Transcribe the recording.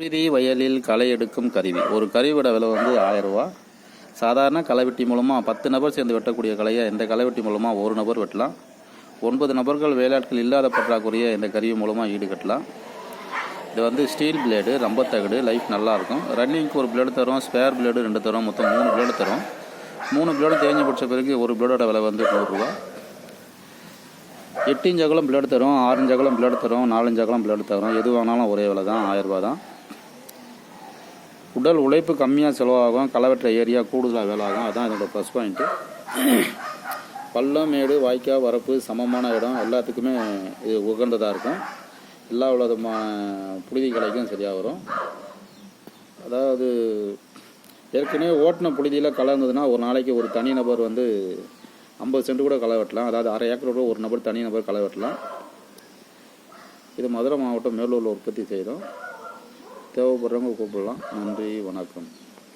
புழுதி வயலில் களை எடுக்கும் கருவி. ஒரு கருவியோட விலை வந்து ஆயிரம் ரூபா சாதாரண களைவெட்டி மூலமாக பத்து நபர் சேர்ந்து வெட்டக்கூடிய கலையை இந்த களைவெட்டி மூலமாக ஒரு நபர் வெட்டலாம். ஒன்பது நபர்கள் வேலையாட்கள் இல்லாத பற்றாக்குறைய இந்த கருவி மூலமாக ஈடுகட்டலாம். இது வந்து ஸ்டீல் பிளேடு ரம்பத்தகடு லைஃப் நல்லாயிருக்கும் ரன்னிங்க்கு ஒரு பிளேடு தரும் ஸ்பேர் பிளேடு ரெண்டு தரும் மொத்தம் மூணு பிளேடு தரும். மூணு பிளேடு தேஞ்சு பிடிச்ச பிறகு ஒரு பிளேடோட விலை வந்து நூறுரூவா. எட்டு இன்ச் அகலம் பிளேடு தரும் ஆறு இன்ச் அகலம் பிளேடு தரும் நாலஞ்சு அகலம் பிளேடு தரும். எது வாங்கினாலும் ஒரே விலை தான் ஆயிரரூபா தான். உடல் உழைப்பு கம்மியாக செலவாகும் களவற்ற ஏரியா கூடுதலாக வேலை ஆகும் அதான் இதோட ப்ளஸ் பாயிண்ட்டு பள்ளம் மேடு வாய்க்கால் வரப்பு சமமான இடம் எல்லாத்துக்குமே இது உகந்ததாக இருக்கும். எல்லா விதமான புழுதி கலைக்கும் சரியாக வரும். அதாவது ஏற்கனவே ஓட்டின புழுதியில் கலந்ததுன்னா ஒரு நாளைக்கு ஒரு தனி நபர் வந்து ஐம்பது சென்ட் கூட களை வெட்டலாம். அதாவது அரை ஏக்கரோட ஒரு நபர் தனி நபர் களை வெட்டலாம். இது மதுரை மாவட்டம் மேலூரில் உற்பத்தி செய்கிறோம் தேவைப்படுறவங்க கூப்பிடலாம் நன்றி வணக்கம்.